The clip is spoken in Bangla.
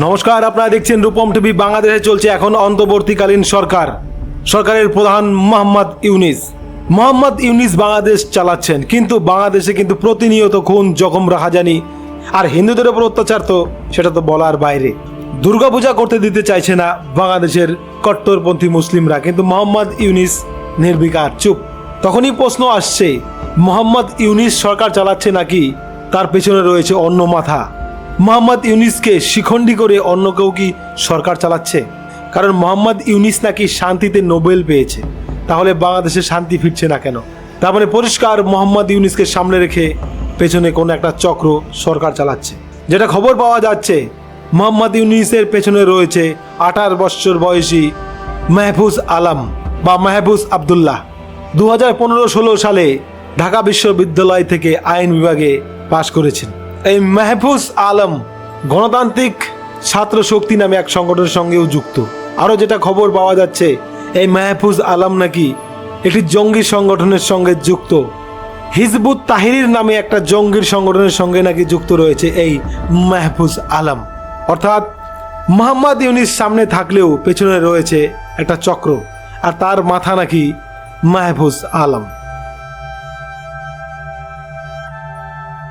নমস্কার, আপনারা দেখছেন রূপম টিভি, বাংলাদেশে চলছে এখন অন্তর্বর্তীকালীন সরকার। সরকারের প্রধান মোহাম্মদ ইউনিস। মোহাম্মদ ইউনিস বাংলাদেশ চালাচ্ছেন, কিন্তু বাংলাদেশে কিন্তু প্রতিনিয়ত খুন, জখম, রাহাজানি। আর হিন্দুদের ওপর অত্যাচার তো, সেটা তো বলার বাইরে। দুর্গাপূজা করতে দিতে চাইছে না বাংলাদেশের কট্টরপন্থী মুসলিমরা, কিন্তু মোহাম্মদ ইউনিস নির্বিকার চুপ। তখনই প্রশ্ন আসছে, মোহাম্মদ ইউনিস সরকার চালাচ্ছে নাকি? তার পেছনে রয়েছে অন্য মাথা। মোহাম্মদ ইউনিসকে শিখণ্ডী করে অন্য কেউ কি সরকার চালাচ্ছে? কারণ মোহাম্মদ ইউনিস নাকি শান্তিতে নোবেল পেয়েছে। তাহলে বাংলাদেশে শান্তি ফিরছে না কেন? তার মানে পরিষ্কার মোহাম্মদ ইউনিসকে সামনে রেখে পেছনে কোনো একটা চক্র সরকার চালাচ্ছে। যেটা খবর পাওয়া যাচ্ছে, মোহাম্মদ ইউনিসের পেছনে রয়েছে আঠারো বৎসর বয়সী মেহফুজ আলম বা মেহফুজ আবদুল্লাহ। দু হাজার পনেরো ষোলো সালে ঢাকা বিশ্ববিদ্যালয় থেকে আইন বিভাগে পাশ করেছেন। এই মেহফুজ আলম গণতান্ত্রিক ছাত্র শক্তি নামে এক সংগঠনের সঙ্গেও যুক্ত। আরও যেটা খবর পাওয়া যাচ্ছে, এই মেহফুজ আলম নাকি একটি জঙ্গি সংগঠনের সঙ্গে যুক্ত। হিজবুত তাহিরির নামে একটা জঙ্গির সংগঠনের সঙ্গে নাকি যুক্ত রয়েছে এই মেহফুজ আলম। অর্থাৎ মোহাম্মদ ইউনিস সামনে থাকলেও পেছনে রয়েছে একটা চক্র, আর তার মাথা নাকি মাহফুজ আলম।